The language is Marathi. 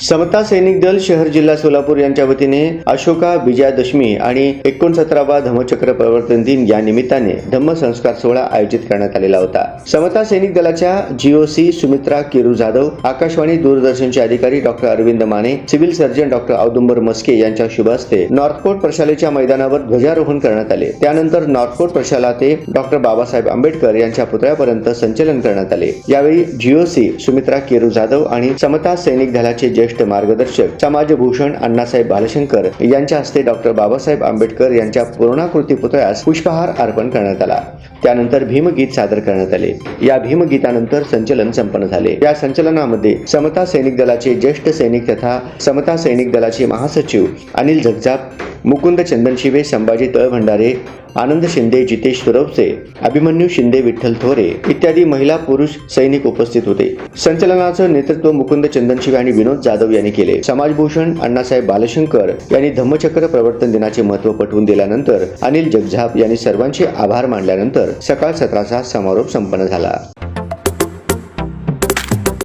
समता सैनिक दल शहर जिल्हा सोलापूर यांच्या वतीने अशोका विजयादशमी आणि एकोणसतरावा धम्मचक्र प्रवर्तन दिन या निमित्ताने धम्मसंस्कार सोहळा आयोजित करण्यात आलेला होता. समता सैनिक दलाच्या जीओसी सुमित्रा किरू जाधव आकाशवाणी दूरदर्शनचे अधिकारी doctor Arvind Mane civil surgeon doctor Audumbar Maske यांच्या शुभ हस्ते नॉर्थकोट प्रशालेच्या मैदानावर ध्वजारोहण करण्यात आले. त्यानंतर नॉर्थकोट प्रशाला ते डॉक्टर बाबासाहेब आंबेडकर यांच्या पुतळ्यापर्यंत संचलन करण्यात आले. यावेळी जीओसी सुमित्रा केरू जाधव आणि समता सैनिक दलाचे ज्येष्ठ मार्गदर्शक समाजभूषण अण्णासाहेब बालशंकर यांच्या हस्ते डॉक्टर बाबासाहेब आंबेडकर यांच्या पूर्णाकृती पुतळ्यास पुष्पहार अर्पण करण्यात आला. त्यानंतर भीमगीत सादर करण्यात आले. या भीमगीतानंतर संचलन संपन्न झाले. या संचलनामध्ये समता सैनिक दलाचे ज्येष्ठ सैनिक तथा समता सैनिक दलाचे महासचिव अनिल जगजाप मुकुंद चंदनशिवे संभाजी तळभंडारे आनंद शिंदे जितेश सुरवसे अभिमन्यू शिंदे विठ्ठल थोरे इत्यादी महिला पुरुष सैनिक उपस्थित होते. संचलनाचं नेतृत्व मुकुंद चंदनशिवे आणि विनोद जाधव यांनी केले. समाजभूषण अण्णासाहेब बालशंकर यांनी धम्मचक्र प्रवर्तन दिनाचे महत्त्व पटवून दिल्यानंतर अनिल जगझाप यांनी सर्वांचे आभार मानल्यानंतर सकाळ सत्राचा समारोप संपन्न झाला.